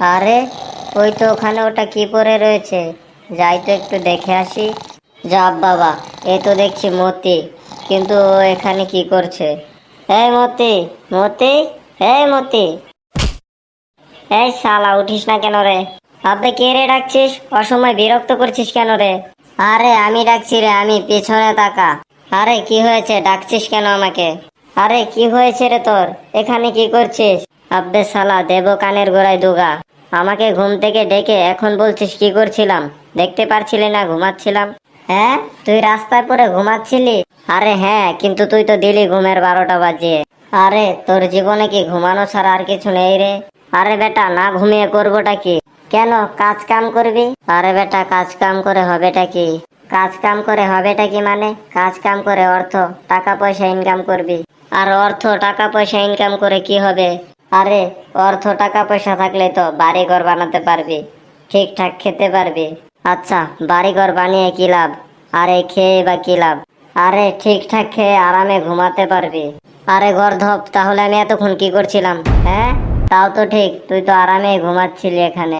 আরে, ওই তো ওখানে ওটা কি পরে রয়েছে? যাই তো একটু দেখে আসি। যা বাবা, এ তো দেখছি মতি। কিন্তু ও এখানে কি করছে? এই মতি মতি এই মতি। এই শালা, উঠিস না কেন রে? আবে কে রে ডাকছিস? অসময় বিরক্ত করছিস কেন রে? আরে, আমি ডাকছি রে, আমি পিছনে তাকা। আরে, কি হয়েছে? ডাকছিস কেন আমাকে? আরে, কি হয়েছে রে তোর? এখানে কি করছিস? আব্বে, শালা, দেব কানের গোড়ায় দুগা। আমাকে ঘুম থেকে ডেকে এখন বলছিস কি করছিলাম? দেখতে পারছিলি না, ঘুমাচ্ছিলাম। হ্যাঁ? তুই রাস্তায় পরে ঘুমাচ্ছিলি? আরে হ্যাঁ কিন্তু তুই তো দিলি ঘুমের বারোটা বাজিয়ে আরে, তোর জীবনে কি ঘুমানো ছাড়া আর কিছু নেই রে? আরে বেটা, না ঘুমিয়ে করবোটা কি? কেন? কাজ কাম করবি? আরে বেটা, কাজ কাম করে হবেটা কি? কাজ কাম করে হবেটা কি মানে? কাজ কাম করে অর্থ, টাকা পয়সা ইনকাম করবি। আর অর্থ, টাকা পয়সা ইনকাম করে কি হবে? আরে অর্থ টাকা পয়সা থাকলে তো বাড়ি ঘর বানাতে পারবি, ঠিকঠাক খেতে পারবি। আচ্ছা বাড়ি ঘর বানিয়ে কি লাভ? আরে, খেয়ে বা কি লাভ? আরে, ঠিকঠাক খেয়ে আরামে ঘুমাতে পারবি। আরে ঘর ধপ তাহলে আমি এতক্ষণ কি করছিলাম হ্যাঁ? তাও তো ঠিক, তুই তো আরামে ঘুমাচ্ছিলি এখানে।